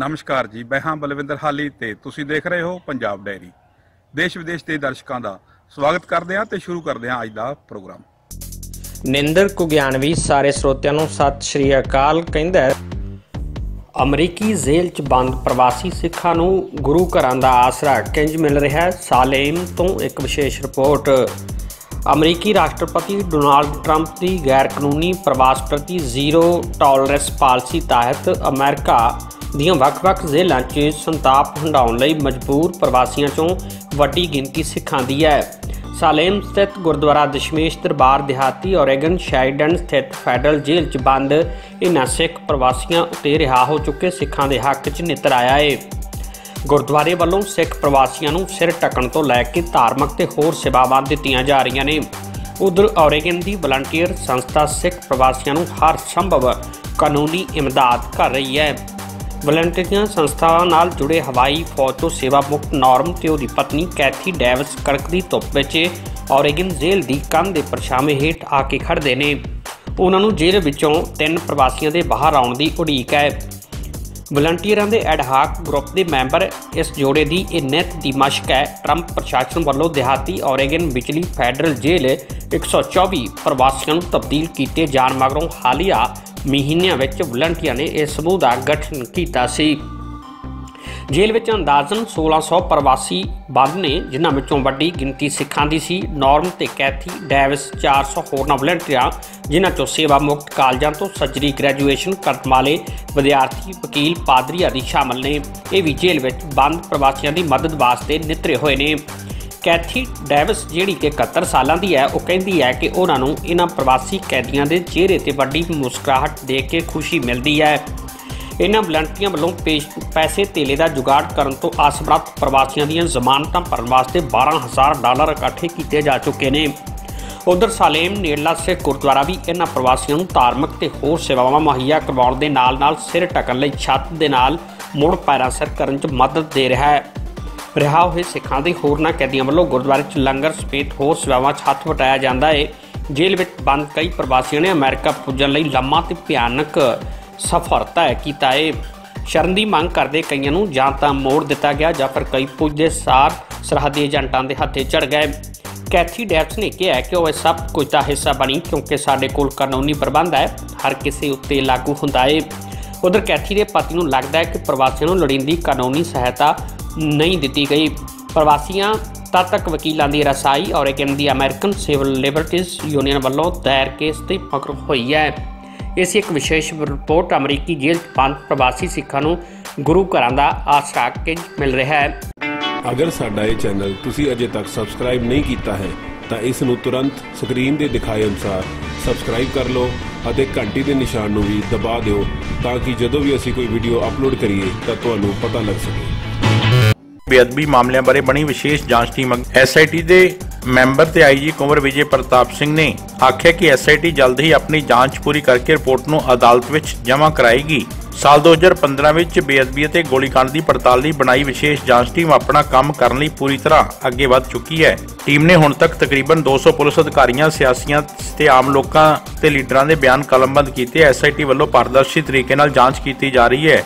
ਨਮਸਕਾਰ ਜੀ, ਮੈਂ ਬਲਵਿੰਦਰ ਹਾਲੀ ਤੇ ਤੁਸੀਂ ਦੇਖ ਰਹੇ ਹੋ ਪੰਜਾਬ ਡਾਇਰੀ ਦੇਸ਼ ਵਿਦੇਸ਼ ਦੇ ਦਰਸ਼ਕਾਂ ਦਾ ਸਵਾਗਤ ਕਰਦੇ ਹਾਂ ਤੇ ਸ਼ੁਰੂ ਕਰਦੇ ਹਾਂ ਅੱਜ ਦਾ ਪ੍ਰੋਗਰਾਮ। ਨਿੰਦਰ ਕੁਗਿਆਨਵੀ ਸਾਰੇ ਸਰੋਤਿਆਂ ਨੂੰ ਸਤਿ ਸ਼੍ਰੀ ਅਕਾਲ ਕਹਿੰਦਾ ਹੈ। ਅਮਰੀਕੀ ਜੇਲ੍ਹ 'ਚ ਬੰਦ ਪ੍ਰਵਾਸੀ ਸਿੱਖਾਂ ਨੂੰ ਗੁਰੂ ਘਰਾਂ ਦਾ ਆਸਰਾ ਕਿੰਜ ਮਿਲ ਰਿਹਾ ਹੈ? ਸਾਲੇਮ ਤੋਂ ਇੱਕ ਵਿਸ਼ੇਸ਼ ਰਿਪੋਰਟ। ਅਮਰੀਕੀ ਰਾਸ਼ਟਰਪਤੀ ਡੋਨਾਲਡ ਟਰੰਪ ਦੀ ਗੈਰ ਕਾਨੂੰਨੀ ਪ੍ਰਵਾਸ ਪ੍ਰਤੀ ਜ਼ੀਰੋ ਟੋਲਰੈਂਸ ਪਾਲਿਸੀ ਤਹਿਤ ਅਮਰੀਕਾ ਦੀਆਂ ਵੱਖ-ਵੱਖ ਜੇਲ੍ਹਾਂ 'ਚ ਸੰਤਾਪ ਹੰਡਾਉਣ ਲਈ ਮਜਬੂਰ ਪ੍ਰਵਾਸੀਆਂ 'ਚੋਂ ਵੱਡੀ ਗਿਣਤੀ ਸਿੱਖਾਂ ਦੀ ਹੈ। ਸਾਲੇਮ ਸਥਿਤ ਗੁਰਦੁਆਰਾ ਦਸ਼ਮੇਸ਼ ਦਰਬਾਰ ਦਿਹਾਤੀ ਔਰੇਗਨ ਸ਼ਾਈਡਨ ਸਥਿਤ ਫੈਡਰਲ ਜੇਲ੍ਹ 'ਚ ਬੰਦ ਇਹਨਾਂ ਸਿੱਖ ਪ੍ਰਵਾਸੀਆਂ ਉਤੇ ਰਿਹਾ ਹੋ ਚੁੱਕੇ ਸਿੱਖਾਂ ਦੇ ਹੱਕ 'ਚ ਨਿੱਤਰ ਆਇਆ ਏ। ਗੁਰਦੁਆਰੇ ਵੱਲੋਂ ਸਿੱਖ ਪ੍ਰਵਾਸੀਆਂ ਨੂੰ ਸਿਰ ਟਕਣ ਤੋਂ ਲੈ ਕੇ ਧਾਰਮਿਕ ਤੇ ਹੋਰ ਸੇਵਾਵਾਂ ਦਿੱਤੀਆਂ ਜਾ ਰਹੀਆਂ ਨੇ। ਉਧਰ ਔਰੇਗਨ ਦੀ ਵਲੰਟੀਅਰ ਸੰਸਥਾ ਸਿੱਖ ਪ੍ਰਵਾਸੀਆਂ ਨੂੰ ਹਰ ਸੰਭਵ ਕਾਨੂੰਨੀ ਇਮਦਾਦ ਕਰ ਰਹੀ ਹੈ। ਵਲੰਟੀਅਰਾਂ ਸੰਸਥਾਵਾਂ ਨਾਲ ਜੁੜੇ ਹਵਾਈ ਫੌਜ ਤੋਂ ਸੇਵਾ ਮੁਕਤ ਨਾਰਮ ਤੇ ਉਹਦੀ ਪਤਨੀ ਕੈਥੀ ਡੇਵਿਸ ਕੜਕਦੀ ਧੁੱਪ ਵਿੱਚ ਔਰੇਗਨ ਜੇਲ੍ਹ ਦੀ ਕੰਧ ਦੇ ਪਰਛਾਵੇਂ ਹੇਠ ਆ ਕੇ ਖੜਦੇ ਨੇ। ਉਹਨਾਂ ਨੂੰ ਜੇਲ੍ਹ ਵਿੱਚੋਂ ਤਿੰਨ ਪ੍ਰਵਾਸੀਆਂ ਦੇ ਬਾਹਰ ਆਉਣ ਦੀ ਉਡੀਕ ਹੈ। ਵਲੰਟੀਅਰਾਂ ਦੇ ਐਡਹਾਕ ਗਰੁੱਪ ਦੇ ਮੈਂਬਰ ਇਸ ਜੋੜੇ ਦੀ ਇਹ ਨਿਤ ਦੀ ਮਸ਼ਕ ਹੈ। ਟਰੰਪ ਪ੍ਰਸ਼ਾਸਨ ਵੱਲੋਂ ਦਿਹਾਤੀ ਔਰੇਗਨ ਵਿਚਲੀ ਫੈਡਰਲ ਜੇਲ੍ਹ 124 ਪ੍ਰਵਾਸੀਆਂ ਨੂੰ ਤਬਦੀਲ ਕੀਤੇ ਜਾਣ ਮਗਰੋਂ ਹਾਲੀਆ ਮਹੀਨਿਆਂ ਵਿੱਚ ਵਲੰਟੀਅਰ ਨੇ ਇਸ ਸਮੂਹ ਦਾ ਗਠਨ ਕੀਤਾ ਸੀ। ਜੇਲ੍ਹ ਵਿੱਚ ਅੰਦਾਜ਼ਨ 1600 ਪ੍ਰਵਾਸੀ ਬੰਦ ਨੇ, ਜਿਨ੍ਹਾਂ ਵਿੱਚੋਂ ਵੱਡੀ ਗਿਣਤੀ ਸਿੱਖਾਂ ਦੀ ਸੀ। ਨਾਰਮ ਤੇ ਕੈਥੀ ਡੇਵਿਸ 400 ਹੋਰਨਾਂ ਵਲੰਟੀਅਰਾਂ, ਜਿਨ੍ਹਾਂ ਚੋਂ ਸੇਵਾ ਮੁਕਤ ਕਾਲਜਾਂ ਤੋਂ ਸਰਜਰੀ, ਗ੍ਰੈਜੂਏਸ਼ਨ ਕਰਨ ਵਾਲੇ ਵਿਦਿਆਰਥੀ, ਵਕੀਲ, ਪਾਦਰੀ ਆਦਿ ਸ਼ਾਮਲ ਨੇ। ਇਹ ਵੀ ਜੇਲ੍ਹ ਵਿੱਚ ਬੰਦ ਪ੍ਰਵਾਸੀਆਂ ਦੀ ਮਦਦ ਵਾਸਤੇ ਨਿਤਰੇ ਹੋਏ ਨੇ। ਕੈਥੀ ਡੈਵਿਸ, ਜਿਹੜੀ ਕਿ 71 ਸਾਲਾਂ ਦੀ ਹੈ, ਉਹ ਕਹਿੰਦੀ ਹੈ ਕਿ ਉਹਨਾਂ ਨੂੰ ਇਹਨਾਂ ਪ੍ਰਵਾਸੀ ਕੈਦੀਆਂ ਦੇ ਚਿਹਰੇ ਤੇ ਵੱਡੀ ਮੁਸਕਰਾਹਟ ਦੇਖ ਕੇ ਖੁਸ਼ੀ ਮਿਲਦੀ ਹੈ। ਇਹਨਾਂ ਵਲੰਟੀਆਂ ਵੱਲੋਂ ਪੇਸ਼ ਪੈਸੇ ਤੇਲੇ ਦਾ ਜੁਗਾੜ ਕਰਨ ਤੋਂ ਅਸਮਰੱਥ ਪ੍ਰਵਾਸੀਆਂ ਦੀਆਂ ਜ਼ਮਾਨਤਾਂ ਭਰਨ ਵਾਸਤੇ 12000 ਡਾਲਰ ਇਕੱਠੇ ਕੀਤੇ ਜਾ ਚੁੱਕੇ ਨੇ। ਉਧਰ ਸਾਲੇਮ, ਨੇੜਲਾ ਸਿੱਖ ਗੁਰਦੁਆਰਾ ਵੀ ਇਹਨਾਂ ਪ੍ਰਵਾਸੀਆਂ ਨੂੰ ਧਾਰਮਿਕ ਤੇ ਹੋਰ ਸੇਵਾਵਾਂ ਮੁਹੱਈਆ ਕਰਵਾਉਣ ਦੇ ਨਾਲ-ਨਾਲ ਸਿਰ ਟਕਣ ਲਈ ਛੱਤ ਦੇ ਨਾਲ ਮੁੜ ਪੈਰਾਂ ਸਿਰ ਕਰਨ 'ਚ ਮਦਦ ਦੇ ਰਿਹਾ ਹੈ। ਰਿਹਾ ਹੋਏ ਸਿੱਖਾਂ ਦੇ ਹੋਰਨਾਂ ਕੈਦੀਆਂ ਵੱਲੋਂ ਗੁਰਦੁਆਰੇ 'ਚ ਲੰਗਰ ਸਮੇਤ ਹੋਰ ਸੇਵਾਵਾਂ 'ਚ ਹੱਥ ਵਟਾਇਆ ਜਾਂਦਾ ਏ। ਜੇਲ੍ਹ ਵਿੱਚ ਬੰਦ ਕਈ ਪ੍ਰਵਾਸੀਆਂ ਨੇ ਅਮਰੀਕਾ ਪੁੱਜਣ ਲਈ ਲੰਮਾ ਤੇ ਭਿਆਨਕ ਸਫ਼ਰ ਤੈਅ ਕੀਤਾ ਹੈ ਸ਼ਰਨ ਦੀ ਮੰਗ ਕਰਦੇ ਕਈਆਂ ਨੂੰ ਜਾਂ ਤਾਂ ਮੋੜ ਦਿੱਤਾ ਗਿਆ ਜਾਂ ਫਿਰ ਕਈ ਪੁੱਜਦੇ ਸਾਰ ਸਰਹੱਦੀ ਏਜੰਟਾਂ ਦੇ ਹੱਥੇ ਚੜ ਗਏ। ਕੈਥੀ ਡੈਪਸ ਨੇ ਕਿਹਾ ਕਿ ਉਹ ਇਹ ਸਭ ਕੁਝ ਦਾ ਹਿੱਸਾ ਬਣੀ ਕਿਉਂਕਿ ਸਾਡੇ ਕੋਲ ਕਾਨੂੰਨੀ ਪ੍ਰਬੰਧ ਹੈ, ਹਰ ਕਿਸੇ ਉੱਤੇ ਲਾਗੂ ਹੁੰਦਾ ਹੈ ਉਧਰ ਕੈਥੀ ਦੇ ਪਤੀ ਨੂੰ ਲੱਗਦਾ ਹੈ ਕਿ ਪ੍ਰਵਾਸੀਆਂ ਨੂੰ ਲੋੜੀਂਦੀ ਕਾਨੂੰਨੀ ਸਹਾਇਤਾ ਨਹੀਂ ਦਿੱਤੀ ਗਈ। ਪ੍ਰਵਾਸੀਆਂ, ਤਦ ਤੱਕ ਵਕੀਲਾਂ ਦੀ ਰਸਾਈ ਔਰ ਇੱਕ ਦੀ ਅਮਰੀਕਨ ਸਿਵਲ ਲਿਬਰਟੀਜ਼ ਯੂਨੀਅਨ ਵੱਲੋਂ ਦਾਇਰ ਕੇਸ ਤੇ ਫਕਰ ਹੋਈ ਹੈ। ਇਸ ਇੱਕ ਵਿਸ਼ੇਸ਼ ਰਿਪੋਰਟ ਅਮਰੀਕੀ ਜੇਲ੍ਹ 'ਚ ਪ੍ਰਵਾਸੀ ਸਿੱਖਾਂ ਨੂੰ ਗੁਰੂ ਘਰਾਂ ਦਾ ਆਸਰਾ ਕੇ ਮਿਲ ਰਿਹਾ ਹੈ। ਅਗਰ ਸਾਡਾ ਇਹ ਚੈਨਲ ਤੁਸੀਂ ਅਜੇ ਤੱਕ ਸਬਸਕ੍ਰਾਈਬ ਨਹੀਂ ਕੀਤਾ ਹੈ, ਤਾਂ ਇਸ ਨੂੰ ਤੁਰੰਤ ਸਕਰੀਨ ਦੇ ਦਿਖਾਏ ਅਨੁਸਾਰ ਸਬਸਕ੍ਰਾਈਬ ਕਰ ਲਓ ਅਤੇ ਘੰਟੀ ਦੇ ਨਿਸ਼ਾਨ ਨੂੰ ਵੀ ਦਬਾ ਦਿਓ ਤਾਂ ਕਿ ਜਦੋਂ ਵੀ ਅਸੀਂ ਕੋਈ ਵੀਡੀਓ ਅਪਲੋਡ ਕਰੀਏ ਤਾਂ ਤੁਹਾਨੂੰ ਪਤਾ ਲੱਗ ਸਕੇ। ਬੇਅਦਬੀ ਮਾਮਲਿਆਂ ਬਾਰੇ ਬਣੀ ਵਿਸ਼ੇਸ਼ ਜਾਂਚ ਟੀਮ ਐਸਆਈਟੀ ਦੇ ਮੈਂਬਰ ਤੇ ਆਈਜੀ ਕੁੰਵਰ ਵਿਜੇ ਪ੍ਰਤਾਪ ਸਿੰਘ ਨੇ ਆਖਿਆ ਕਿ ਐਸਆਈਟੀ ਜਲਦ ਹੀ ਆਪਣੀ ਜਾਂਚ ਪੂਰੀ ਕਰਕੇ ਰਿਪੋਰਟ ਨੂੰ ਅਦਾਲਤ ਵਿੱਚ ਜਮ੍ਹਾਂ ਕਰਾਏਗੀ। ਸਾਲ 2015 ਵਿੱਚ ਬੇਅਦਬੀ ਅਤੇ ਗੋਲੀकांड ਦੀ ਪੜਤਾਲ ਲਈ ਬਣਾਈ ਵਿਸ਼ੇਸ਼ ਜਾਂਚ ਟੀਮ ਆਪਣਾ ਕੰਮ ਕਰਨ ਲਈ ਪੂਰੀ ਤਰ੍ਹਾਂ ਅੱਗੇ ਵਧ ਚੁੱਕੀ ਹੈ। ਟੀਮ ਨੇ ਹੁਣ ਤੱਕ ਤਕਰੀਬਨ 200 ਪੁਲਿਸ ਅਧਿਕਾਰੀਆਂ, ਸਿਆਸੀਆਂ ਤੇ ਆਮ ਲੋਕਾਂ ਤੇ ਲੀਡਰਾਂ ਦੇ ਬਿਆਨ ਕਲਮਬੰਦ ਕੀਤੇ। ਐਸਆਈਟੀ ਵੱਲੋਂ ਪਾਰਦਰਸ਼ੀ ਤਰੀਕੇ ਨਾਲ ਜਾਂਚ ਕੀਤੀ ਜਾ ਰਹੀ ਹੈ।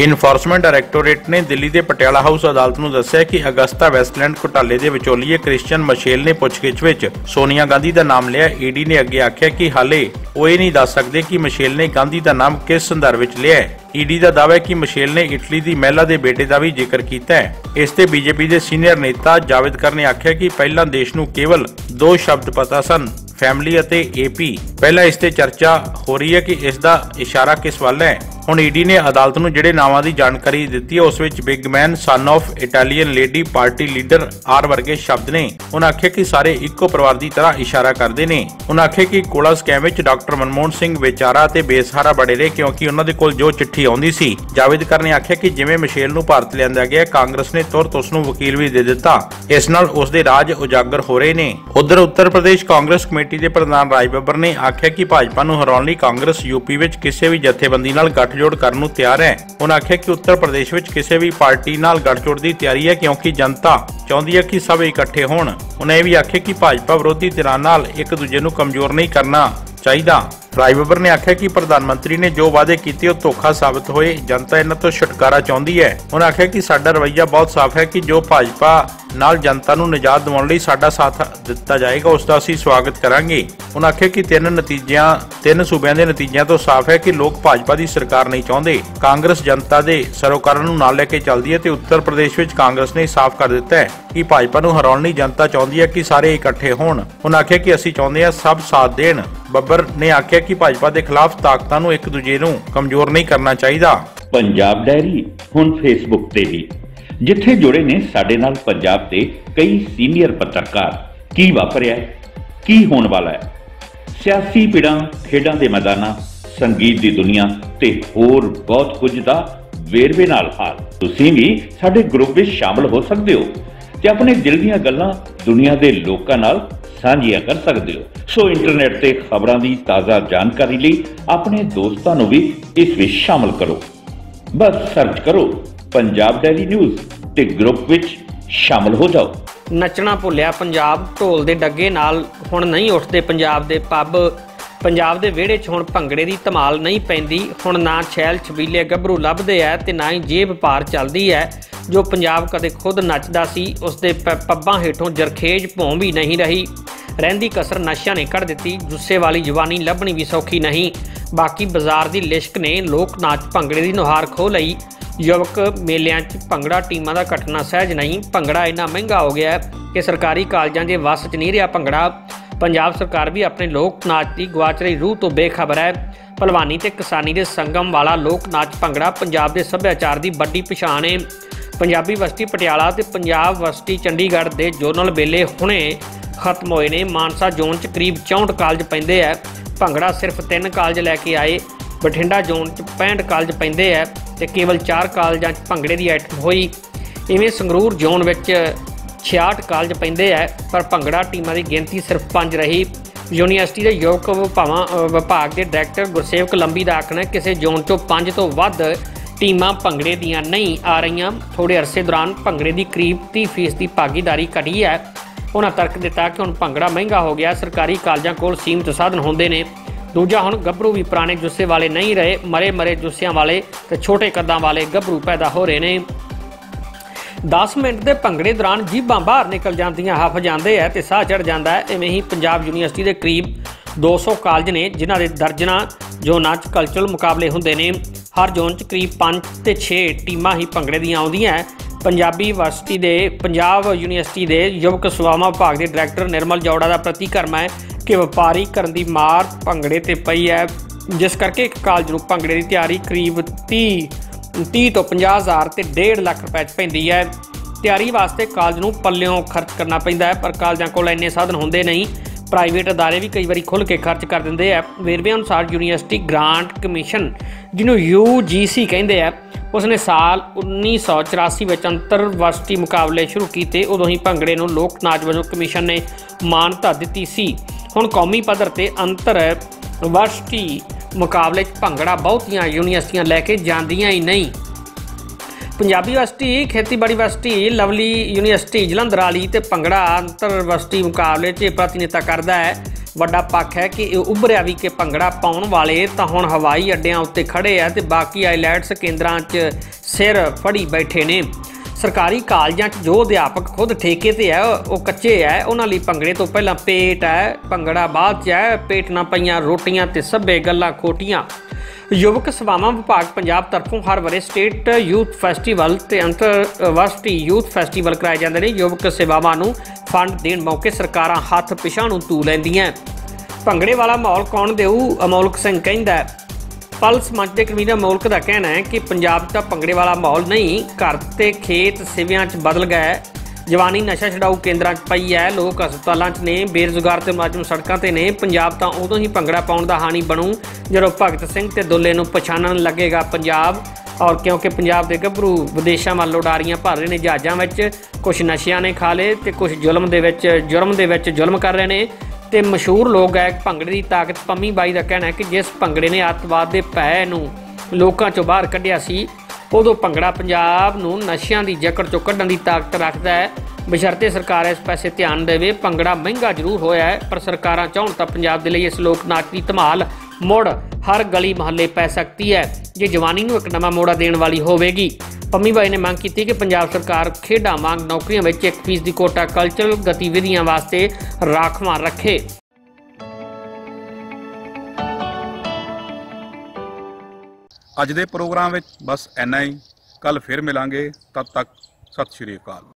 ਇਨਫੋਰਸਮੈਂਟ ਡਾਇਰੈਕਟੋਰੇਟ ਨੇ ਦਿੱਲੀ ਦੇ ਪਟਿਆਲਾ ਹਾਊਸ ਅਦਾਲਤ ਨੂੰ ਦੱਸਿਆ ਕਿ ਅਗਸਤਾ ਵੈਸਟਲੈਂਡ ਘੁਟਾਲੇ ਦੇ ਵਿਚੋਲੀਏ ਕ੍ਰਿਸਚੀਅਨ ਮਸ਼ੇਲ ਨੇ ਪੁੱਛਗਿੱਛ ਵਿੱਚ ਸੋਨੀਆ ਗਾਂਧੀ ਦਾ ਨਾਮ ਲਿਆ। ਈਡੀ ਨੇ ਅੱਗੇ ਆਖਿਆ ਕਿ ਹਾਲੇ ਉਹ ਇਹ ਨਹੀਂ ਦੱਸ ਸਕਦੇ ਕਿ ਮਸ਼ੇਲ ਨੇ ਗਾਂਧੀ ਦਾ ਨਾਮ ਕਿਸ ਸੰਦਰਭ ਵਿੱਚ ਲਿਆ ਹੈ। ਈਡੀ ਦਾ ਦਾਅਵਾ ਹੈ ਕਿ ਮਸ਼ੇਲ ਨੇ ਇਟਲੀ ਦੀ ਮਹਿਲਾ ਦੇ ਬੇਟੇ ਦਾ ਵੀ ਜ਼ਿਕਰ ਕੀਤਾ ਹੈ। ਇਸ ਤੇ ਬੀਜੇਪੀ ਦੇ ਸੀਨੀਅਰ ਨੇਤਾ ਜਾਵੇਦਕਰ ਨੇ ਆਖਿਆ ਕਿ ਪਹਿਲਾਂ ਦੇਸ਼ ਨੂੰ ਕੇਵਲ ਦੋ ਸ਼ਬਦ ਪਤਾ ਸਨ, ਫੈਮਿਲੀ ਅਤੇ ਏਪੀ ਪਹਿਲਾਂ ਇਸ ਤੇ ਚਰਚਾ ਹੋ ਰਹੀ ਹੈ ਕਿ ਇਸ ਦਾ ਇਸ਼ਾਰਾ ਕਿਸ ਵੱਲ ਹੈ। ਹੁਣ ਈਡੀ ਨੇ ਅਦਾਲਤ ਨੂੰ ਜਿਹੜੇ ਨਾਵਾਂ ਦੀ ਜਾਣਕਾਰੀ ਦਿੱਤੀ ਹੈ, ਉਸ ਵਿੱਚ big man son of Italian lady party leader R ਵਰਗੇ ਸ਼ਬਦ ਨੇ। ਉਹਨਾਂ ਆਖਿਆ ਕਿ ਸਾਰੇ ਇੱਕੋ ਪਰਿਵਾਰ ਦੀ ਤਰ੍ਹਾਂ ਇਸ਼ਾਰਾ ਕਰਦੇ ਨੇ। ਉਹਨਾਂ ਆਖਿਆ ਕਿ ਕੋਲਾ ਸਕੈਮ ਵਿੱਚ ਡਾਕਟਰ ਮਨਮੋਹਨ ਸਿੰਘ ਵਿਚਾਰਾ ਤੇ ਬੇਸਹਾਰਾ ਬੜੇ ਰਹੇ ਕਿਉਂਕਿ ਉਹਨਾਂ ਦੇ ਕੋਲ ਜੋ ਚਿੱਠੀ ਆਉਂਦੀ ਸੀ। ਜਾਵੇਦਕਰ ਨੇ ਆਖਿਆ ਕਿ ਜਿਵੇਂ ਮਿਸ਼ੇਲ ਨੂੰ ਭਾਰਤ ਲਿਆਂਦਾ ਗਿਆ, ਕਾਂਗਰਸ ਨੇ ਤੁਰਤ ਉਸ ਨੂੰ ਵਕੀਲ ਵੀ ਦੇ ਦਿੱਤਾ। ਇਸ ਨਾਲ ਉਸ ਦੇ ਰਾਜ ਉਜਾਗਰ ਹੋ ਰਹੇ ਨੇ। ਉਧਰ ਉੱਤਰ ਪ੍ਰਦੇਸ਼ ਕਾਂਗਰਸ ਕਮੇਟੀ ਦੇ ਪ੍ਰਧਾਨ ਰਾਜ ਬੱਬਰ ਨੇ ਆਖਿਆ ਕਿ ਭਾਜਪਾ ਨੂੰ ਹਰਾਉਣ ਲਈ ਕਾਂਗਰਸ ਯੂਪੀ ਵਿੱਚ ਕਿਸੇ ਵੀ ਜਥੇਬੰਦੀ ਨਾਲ ਗੱਠਜੋੜ ਕਰਨ ਨੂੰ ਤਿਆਰ ਹੈ। ਉਹਨਾਂ ਆਖਿਆ ਕਿ ਉੱਤਰ ਪ੍ਰਦੇਸ਼ ਵਿੱਚ ਕਿਸੇ ਵੀ ਪਾਰਟੀ ਨਾਲ ਗੱਠਜੋੜ ਦੀ ਤਿਆਰੀ ਹੈ ਕਿਉਂਕਿ ਜਨਤਾ ਚਾਹੁੰਦੀ ਹੈ ਕਿ ਸਭ ਇਕੱਠੇ ਹੋਣ। ਉਹਨਾਂ ਇਹ ਵੀ ਆਖਿਆ ਕਿ ਭਾਜਪਾ ਵਿਰੋਧੀ ਧਿਰਾਂ ਨਾਲ ਇੱਕ ਦੂਜੇ ਨੂੰ ਕਮਜ਼ੋਰ ਨਹੀਂ ਕਰਨਾ ਚਾਹੀਦਾ। ਰਾਜ ਰਾਜਬੱਬਰ ਨੇ ਆਖਿਆ ਕਿ ਪ੍ਰਧਾਨ ਮੰਤਰੀ ਨੇ ਜੋ ਵਾਅਦੇ ਕੀਤੇ ਉਹ ਧੋਖਾ ਸਾਬਤ ਹੋਏ। ਜਨਤਾ ਇਹਨਾਂ ਤੋਂ ਛੁਟਕਾਰਾ ਚਾਹੁੰਦੀ ਹੈ। ਉਹਨਾਂ ਆਖਿਆ ਕਿ ਸਾਡਾ ਰਵਈਆ ਬਹੁਤ ਸਾਫ਼ ਹੈ ਕਿ ਜੋ ਭਾਜਪਾ ਨਾਲ ਜਨਤਾ ਨੂੰ ਨਿਜਾਤ ਦਿਵਾਉਣ ਲਈ ਸਾਡਾ ਸਾਥ ਦਿੱਤਾ ਜਾਏਗਾ, ਉਸ ਦਾ ਅਸੀਂ ਸਵਾਗਤ ਕਰਾਂਗੇ। ਉਹਨਾਂ ਆਖਿਆ ਕਿ ਤਿੰਨ ਨਤੀਜਿਆਂ, ਤਿੰਨ ਸੂਬਿਆਂ ਦੇ ਨਤੀਜਿਆਂ ਤੋਂ ਸਾਫ਼ ਹੈ ਕਿ ਲੋਕ ਭਾਜਪਾ ਦੀ ਸਰਕਾਰ ਨਹੀਂ ਚਾਹੁੰਦੇ। ਕਾਂਗਰਸ ਜਨਤਾ ਦੇ ਸਰੋਕਾਰਾਂ ਨੂੰ ਨਾਲ ਲੈ ਕੇ ਚੱਲਦੀ ਹੈ ਤੇ ਉੱਤਰ ਪ੍ਰਦੇਸ਼ ਵਿੱਚ ਕਾਂਗਰਸ ਨੇ ਸਾਫ਼ ਕਰ ਦਿੱਤਾ ਹੈ ਕਿ ਭਾਜਪਾ ਨੂੰ ਹਰਾਉਣ ਲਈ ਜਨਤਾ ਚਾਹੁੰਦੀ ਹੈ ਕਿ ਸਾਰੇ ਇਕੱਠੇ ਹੋਣ। ਉਹਨਾਂ ਆਖਿਆ ਕਿ ਅਸੀਂ ਚਾਹੁੰਦੇ ਹਾਂ ਸਭ ਸਾਥ ਦੇਣ। ਬੱਬਰ ਨੇ ਆਖਿਆ ਕਿ ਭਾਜਪਾ ਦੇ ਖਿਲਾਫ ਤਾਕਤਾਂ ਨੂੰ ਇੱਕ ਦੂਜੇ ਨੂੰ ਕਮਜ਼ੋਰ ਨਹੀਂ ਕਰਨਾ ਚਾਹੀਦਾ। ਪੰਜਾਬ ਡਾਇਰੀ ਹੁਣ ਫੇਸਬੁੱਕ ਤੇ ਵੀ ਜਿੱਥੇ ਜੁੜੇ ਨੇ ਸਾਡੇ ਨਾਲ ਪੰਜਾਬ ਦੇ ਕਈ ਸੀਨੀਅਰ ਪੱਤਰਕਾਰ। ਕੀ ਵਾਪਰਿਆ ਹੈ, ਕੀ ਹੋਣ ਵਾਲਾ ਹੈ? ਸਿਆਸੀ ਪਿੜਾਂ ਖੇਡਾਂ ਦੇ ਮੈਦਾਨਾਂ ਸੰਗੀਤ ਦੀ ਦੁਨੀਆ ਤੇ ਹੋਰ ਬਹੁਤ ਕੁਝ ਦਾ ਵੇਰਵੇ ਨਾਲ ਹਾਲ। ਤੁਸੀਂ ਵੀ ਸਾਡੇ ਗਰੁੱਪ ਵਿੱਚ ਸ਼ਾਮਲ ਹੋ ਸਕਦੇ ਹੋ ਤੇ ਆਪਣੇ ਦਿਲ ਦੀਆਂ ਗੱਲਾਂ ਦੁਨੀਆ ਦੇ ਲੋਕਾਂ ਨਾਲ ਸਾਂਝੀਆਂ ਕਰ ਸਕਦੇ ਹੋ। ਸੋ ਇੰਟਰਨੈਟ ਤੇ ਖਬਰਾਂ ਦੀ ਤਾਜ਼ਾ ਜਾਣਕਾਰੀ ਲਈ ਆਪਣੇ ਦੋਸਤਾਂ ਨੂੰ ਵੀ ਇਸ ਵਿੱਚ ਸ਼ਾਮਲ ਕਰੋ। ਬਸ ਸਰਚ ਕਰੋ ਪੰਜਾਬ ਡੈਲੀ ਨਿਊਜ਼ ਤੇ ਗਰੁੱਪ ਵਿੱਚ ਸ਼ਾਮਲ ਹੋ ਜਾਓ। ਨੱਚਣਾ ਭੁੱਲਿਆ ਪੰਜਾਬ, ਢੋਲ ਦੇ ਡੱਗੇ ਨਾਲ ਹੁਣ ਨਹੀਂ ਉੱਠਦੇ ਪੰਜਾਬ ਦੇ ਪੱਬ। ਪੰਜਾਬ ਦੇ ਵਿਹੜੇ 'ਚ ਹੁਣ ਭੰਗੜੇ ਦੀ ਧਮਾਲ ਨਹੀਂ ਪੈਂਦੀ। ਹੁਣ ਨਾ ਛੈਲ ਛਬੀਲੇ ਗੱਭਰੂ ਲੱਭਦੇ ਐ ਤੇ ਨਾ ਹੀ ਜੇਬ ਭਾਰ ਚੱਲਦੀ ਐ। ਜੋ ਪੰਜਾਬ ਕਦੇ ਖੁਦ ਨੱਚਦਾ ਸੀ ਉਸ ਦੇ ਪੱਬਾਂ ਹੇਠੋਂ ਜਰਖੇਜ ਭੌਂ ਵੀ ਨਹੀਂ ਰਹੀ। ਰਹਿੰਦੀ ਕਸਰ ਨਸ਼ਿਆਂ ਨੇ ਕੱਢ ਦਿੱਤੀ। ਜੁੱਸੇ ਵਾਲੀ ਜਵਾਨੀ ਲੱਭਣੀ ਵੀ ਸੌਖੀ ਨਹੀਂ। ਬਾਕੀ ਬਾਜ਼ਾਰ ਦੀ ਲਿਸ਼ਕ ਨੇ ਲੋਕ ਨਾਚ ਭੰਗੜੇ ਦੀ ਨੁਹਾਰ ਖੋ ਲਈ। ਯੁਵਕ ਮੇਲਿਆਂ 'ਚ ਭੰਗੜਾ ਟੀਮਾਂ ਦਾ ਘਟਣਾ ਸਹਿਜ ਨਹੀਂ। ਭੰਗੜਾ ਇੰਨਾ ਮਹਿੰਗਾ ਹੋ ਗਿਆ ਕਿ ਸਰਕਾਰੀ ਕਾਲਜਾਂ ਦੇ ਵੱਸ 'ਚ ਨਹੀਂ ਰਿਹਾ ਭੰਗੜਾ। ਪੰਜਾਬ ਸਰਕਾਰ ਵੀ ਆਪਣੇ ਲੋਕ ਨਾਚ ਦੀ ਗਵਾਚ ਰਹੀ ਰੂਹ ਤੋਂ ਬੇਖਬਰ ਹੈ। ਭਲਵਾਨੀ ਤੇ ਕਿਸਾਨੀ ਦੇ ਸੰਗਮ ਵਾਲਾ ਲੋਕ ਨਾਚ ਭੰਗੜਾ ਪੰਜਾਬ ਦੇ ਸੱਭਿਆਚਾਰ ਦੀ ਵੱਡੀ ਪਛਾਣ ਹੈ ਪੰਜਾਬੀ ਵਸਤੀ ਪਟਿਆਲਾ ਤੇ ਪੰਜਾਬ ਵਸਤੀ ਚੰਡੀਗੜ੍ਹ ਦੇ ਜੋਨਲ ਮੇਲੇ ਹੁਣੇ ਖਤਮ ਹੋਏ ਨੇ। ਮਾਨਸਾ ਜ਼ੋਨ 'ਚ ਕਰੀਬ 64 ਕਾਲਜ ਪੈਂਦੇ ਆ। ਭੰਗੜਾ ਸਿਰਫ 3 ਕਾਲਜ ਲੈ ਕੇ ਆਏ। ਬਠਿੰਡਾ ਜ਼ੋਨ 'ਚ 65 ਕਾਲਜ ਪੈਂਦੇ ਆ ਤੇ ਕੇਵਲ 4 ਕਾਲਜਾਂ 'ਚ ਭੰਗੜੇ ਦੀ ਆਈਟਮ ਹੋਈ। ਇਵੇਂ ਸੰਗਰੂਰ ਜ਼ੋਨ ਵਿੱਚ 66 ਕਾਲਜ ਪੈਂਦੇ ਆ, ਪਰ ਭੰਗੜਾ ਟੀਮਾਂ ਦੀ ਗਿਣਤੀ ਸਿਰਫ 5 ਰਹੀ। ਯੂਨੀਵਰਸਿਟੀ ਦੇ ਯੋਗ ਵਿਭਾਵਾਂ ਵਿਭਾਗ ਦੇ ਡਾਇਰੈਕਟਰ ਗੁਰਸੇਵਕ ਲੰਬੀ ਦਾ ਆਖਣਾ ਕਿਸੇ ਜ਼ੋਨ 'ਚੋਂ 5 ਤੋਂ ਵੱਧ ਟੀਮਾਂ ਭੰਗੜੇ ਦੀਆਂ ਨਹੀਂ ਆ ਰਹੀਆਂ। ਥੋੜੇ ਅਰਸੇ ਦੌਰਾਨ ਭੰਗੜੇ ਦੀ ਕਰੀਬ 30% ਦੀ ਭਾਗੀਦਾਰੀ ਘਟੀ ਹੈ। ਉਹਨਾਂ ਤਰਕ ਦਿੱਤਾ ਕਿ ਹੁਣ ਭੰਗੜਾ ਮਹਿੰਗਾ ਹੋ ਗਿਆ, ਸਰਕਾਰੀ ਕਾਲਜਾਂ ਕੋਲ ਸੀਮਤ ਸਾਧਨ ਹੁੰਦੇ ਨੇ। ਦੂਜਾ ਹੁਣ ਗੱਭਰੂ ਵੀ ਪੁਰਾਣੇ ਜੁੱਸੇ ਵਾਲੇ ਨਹੀਂ ਰਹੇ, ਮਰੇ ਮਰੇ ਜੁੱਸਿਆਂ ਵਾਲੇ ਤੇ ਛੋਟੇ ਕੱਦਾਂ ਵਾਲੇ ਗੱਭਰੂ ਪੈਦਾ ਹੋ ਰਹੇ ਨੇ। 10 ਮਿੰਟ ਦੇ ਭੰਗੜੇ ਦੌਰਾਨ ਜੀਭਾਂ ਬਾਹਰ ਨਿਕਲ ਜਾਂਦੀਆਂ, ਹਫ ਜਾਂਦੇ ਐ ਤੇ ਸਾਹ ਚੜ ਜਾਂਦਾ ਹੈ ਐਵੇਂ ਹੀ ਪੰਜਾਬ ਯੂਨੀਵਰਸਿਟੀ ਦੇ ਕਰੀਬ 200 ਕਾਲਜ ਨੇ, ਜਿਨ੍ਹਾਂ ਦੇ ਦਰਜਨਾਂ ਜ਼ੋਨਾਂ 'ਚ ਕਲਚਰਲ ਮੁਕਾਬਲੇ ਹੁੰਦੇ ਨੇ। ਹਰ ਜ਼ੋਨ 'ਚ ਕਰੀਬ 5 ਤੇ 6 ਟੀਮਾਂ ਹੀ ਭੰਗੜੇ ਦੀਆਂ ਆਉਂਦੀਆਂ ਪੰਜਾਬੀ ਯੂਨੀਵਰਸਿਟੀ ਦੇ, ਪੰਜਾਬ ਯੂਨੀਵਰਸਿਟੀ ਦੇ ਯੁਵਕ ਸੇਵਾਵਾਂ ਵਿਭਾਗ ਦੇ ਡਾਇਰੈਕਟਰ ਨਿਰਮਲ ਜੌੜਾ ਦਾ ਪ੍ਰਤੀਕਰਮ ਹੈ ਕਿ ਵਪਾਰੀ ਕਰਨ ਦੀ ਮਾਰ ਭੰਗੜੇ ਤੇ ਪਈ ਹੈ, ਜਿਸ ਕਰਕੇ ਇੱਕ ਕਾਲਜ ਨੂੰ ਭੰਗੜੇ ਦੀ ਤਿਆਰੀ ਕਰੀਬ 30 30 ਤੋਂ 50 ਹਜ਼ਾਰ ਤੇ 1.5 ਲੱਖ ਰੁਪਏ ਚ ਪੈਂਦੀ ਹੈ। ਤਿਆਰੀ ਵਾਸਤੇ ਕਾਲਜ ਨੂੰ ਪੱਲਿਓਂ ਖਰਚ ਕਰਨਾ ਪੈਂਦਾ ਹੈ, ਪਰ ਕਾਲਜਾਂ ਕੋਲ ਇੰਨੇ ਸਾਧਨ ਹੁੰਦੇ ਨਹੀਂ। ਪ੍ਰਾਈਵੇਟ ਅਦਾਰੇ ਵੀ ਕਈ ਵਾਰੀ ਖੁੱਲ੍ਹ ਕੇ ਖਰਚ ਕਰ ਦਿੰਦੇ ਆ ਵੇਰਵੇ ਅਨੁਸਾਰ ਯੂਨੀਵਰਸਿਟੀ ਗ੍ਰਾਂਟ ਕਮਿਸ਼ਨ, ਜਿਹਨੂੰ UGC ਕਹਿੰਦੇ ਆ ਉਸਨੇ ਸਾਲ 1984 ਵਿੱਚ ਅੰਤਰਵਰਸਿਟੀ ਮੁਕਾਬਲੇ ਸ਼ੁਰੂ ਕੀਤੇ। ਉਦੋਂ ਹੀ ਭੰਗੜੇ ਨੂੰ ਲੋਕ ਨਾਚ ਵਜੋਂ ਕਮਿਸ਼ਨ ਨੇ ਮਾਨਤਾ ਦਿੱਤੀ ਸੀ। ਹੁਣ ਕੌਮੀ ਪੱਧਰ ਤੇ ਅੰਤਰਵਰਸ਼ਟੀ ਮੁਕਾਬਲੇ 'ਚ ਭੰਗੜਾ ਬਹੁਤੀਆਂ ਯੂਨੀਵਰਸਿਟੀਆਂ ਲੈ ਕੇ ਜਾਂਦੀਆਂ ਹੀ ਨਹੀਂ। ਪੰਜਾਬੀ ਯੂਨੀਵਰਸਿਟੀ, ਖੇਤੀਬਾੜੀ ਯੂਨੀਵਰਸਿਟੀ, ਲਵਲੀ ਯੂਨੀਵਰਸਿਟੀ, ਜਲੰਧਰ ਵਾਲੀ ਤੇ ਭੰਗੜਾ ਅੰਤਰ ਯੂਨੀਵਰਸਿਟੀ ਮੁਕਾਬਲੇ 'ਚ ਪ੍ਰਤੀਨਿਧਤਾ ਕਰਦਾ ਹੈ। ਵੱਡਾ ਪੱਖ ਹੈ ਕਿ ਇਹ ਉੱਭਰਿਆ ਵੀ ਕਿ ਭੰਗੜਾ ਪਾਉਣ ਵਾਲੇ ਤਾਂ ਹੁਣ ਹਵਾਈ ਅੱਡਿਆਂ ਉੱਤੇ ਖੜੇ ਆ ਤੇ ਬਾਕੀ ਆਈਲੈਟਸ ਕੇਂਦਰਾਂ 'ਚ ਸਿਰ ਫੜੀ ਬੈਠੇ ਨੇ। ਸਰਕਾਰੀ ਕਾਲਜਾਂ 'ਚ ਜੋ ਅਧਿਆਪਕ ਖੁਦ ਠੇਕੇ ਤੇ ਹੈ, ਉਹ ਕੱਚੇ ਹੈ। ਉਹਨਾਂ ਲਈ ਭੰਗੜੇ ਤੋਂ ਪਹਿਲਾਂ ਪੇਟ ਹੈ, ਭੰਗੜਾ ਬਾਅਦ 'ਚ ਹੈ, ਪੇਟ ਨਾ ਪਈਆਂ, ਰੋਟੀਆਂ ਤੇ ਸਭੇ ਗੱਲਾਂ ਖੋਟੀਆਂ। ਯੁਵਕ ਸੇਵਾਵਾਂ ਵਿਭਾਗ ਪੰਜਾਬ ਤਰਫੋਂ ਹਰ ਵਰੇ ਸਟੇਟ ਯੂਥ ਫੈਸਟੀਵਲ ਤੇ ਅੰਤਰਵਰਸਿਟੀ ਯੂਥ ਫੈਸਟੀਵਲ ਕਰਾਏ ਜਾਂਦੇ ਨੇ। ਯੁਵਕ ਸੇਵਾਵਾਂ ਨੂੰ ਫੰਡ ਦੇਣ ਮੌਕੇ ਸਰਕਾਰਾਂ ਹੱਥ ਪਿਛਾਂ ਨੂੰ ਤੂ ਲੈਂਦੀਆਂ। ਭੰਗੜੇ ਵਾਲਾ ਮਾਹੌਲ ਕੌਣ ਦੇਊ? ਅਮੋਲਕ ਸਿੰਘ ਕਹਿੰਦਾ ਪਲਸ ਮੰਚ ਦੇ ਕਨਵੀਨਰ ਮੌਲਕ ਦਾ ਕਹਿਣਾ ਹੈ ਕਿ ਪੰਜਾਬ 'ਚ ਤਾਂ ਭੰਗੜੇ ਵਾਲਾ ਮਾਹੌਲ ਨਹੀਂ, ਘਰ ਤੇ ਖੇਤ ਸਿਵਿਆਂ 'ਚ ਬਦਲ ਗਿਆ ਹੈ। ਜਵਾਨੀ ਨਸ਼ਾ ਛਡਾਊ ਕੇਂਦਰਾਂ 'ਚ ਪਈ ਹੈ। ਲੋਕ ਹਸਪਤਾਲਾਂ 'ਚ ਨੇ, ਬੇਰੁਜ਼ਗਾਰ ਤੇ ਮੁਲਾਜ਼ਮ ਸੜਕਾਂ ਤੇ ਨੇ। ਪੰਜਾਬ ਤਾਂ ਉਦੋਂ ਹੀ ਭੰਗੜਾ ਪਾਉਣ ਦਾ ਹਾਣੀ ਬਣੂ ਜਦੋਂ ਭਗਤ ਸਿੰਘ ਤੇ ਦੁੱਲੇ ਨੂੰ ਪਛਾਣਨ ਲੱਗੇਗਾ ਪੰਜਾਬ। ਔਰ ਕਿਉਂਕਿ ਪੰਜਾਬ ਦੇ ਗੱਭਰੂ ਵਿਦੇਸ਼ਾਂ ਵੱਲ ਉਡਾਰੀਆਂ ਭਰ ਰਹੇ ਨੇ, ਜਹਾਜ਼ਾਂ ਵਿੱਚ ਕੁਝ ਨਸ਼ਿਆਂ ਨੇ ਖਾ ਲਏ ਤੇ ਕੁਝ ਜ਼ੁਲਮ ਦੇ ਵਿੱਚ, ਜੁਰਮ ਦੇ ਵਿੱਚ ਜ਼ੁਲਮ ਕਰ ਰਹੇ ਨੇ ਤੇ ਮਸ਼ਹੂਰ ਲੋਕ ਗਾਇਕ ਭੰਗੜੇ ਦੀ ਤਾਕਤ ਪੰਮੀ ਬਾਈ ਦਾ ਕਹਿਣਾ ਹੈ ਕਿ ਜਿਸ ਭੰਗੜੇ ਨੇ ਅੱਤਵਾਦ ਦੇ ਭੈ ਨੂੰ ਲੋਕਾਂ ਚੋਂ ਬਾਹਰ ਕੱਢਿਆ ਸੀ, ਉਦੋਂ ਭੰਗੜਾ ਪੰਜਾਬ ਨੂੰ ਨਸ਼ਿਆਂ ਦੀ ਜਕੜ ਚੋਂ ਕੱਢਣ ਦੀ ਤਾਕਤ ਰੱਖਦਾ ਹੈ। ਬਸ਼ਰਤੇ ਸਰਕਾਰ ਇਸ ਪਾਸੇ ਧਿਆਨ ਦੇਵੇ, ਭੰਗੜਾ ਮਹਿੰਗਾ ਜ਼ਰੂਰ ਹੋਇਆ ਹੈ, ਪਰ ਸਰਕਾਰਾਂ ਚਾਹਣ ਤਾਂ ਪੰਜਾਬ ਦੇ ਲਈ ਇਸ ਲੋਕ ਨਾਚ ਦੀ ਧਮਾਲ ਮੁੜ। ਹਰ ਗਲੀ ਮੁਹੱਲੇ ਪੈ ਸਕਦੀ ਹੈ। ਜੇ ਜਵਾਨੀ ਨੂੰ ਇੱਕ ਨਵਾਂ ਮੋੜਾ ਦੇਣ ਵਾਲੀ ਹੋਵੇਗੀ। ਪੰਮੀ ਬਾਈ ਨੇ ਮੰਗ ਕੀਤੀ ਕਿ ਪੰਜਾਬ ਸਰਕਾਰ ਖੇਡਾਂ ਵਾਂਗ ਨੌਕਰੀਆਂ ਵਿੱਚ 1% ਦੀ ਕੋਟਾ ਕਲਚਰਲ ਗਤੀਵਿਧੀਆਂ ਵਾਸਤੇ ਰਾਖਵਾਂ ਰੱਖੇ। ਅੱਜ ਦੇ ਪ੍ਰੋਗਰਾਮ ਵਿੱਚ ਬਸ ਇੰਨਾ ਹੀ। ਕੱਲ ਫਿਰ ਮਿਲਾਂਗੇ। ਤਦ ਤੱਕ ਸਤਿ ਸ਼੍ਰੀ ਅਕਾਲ।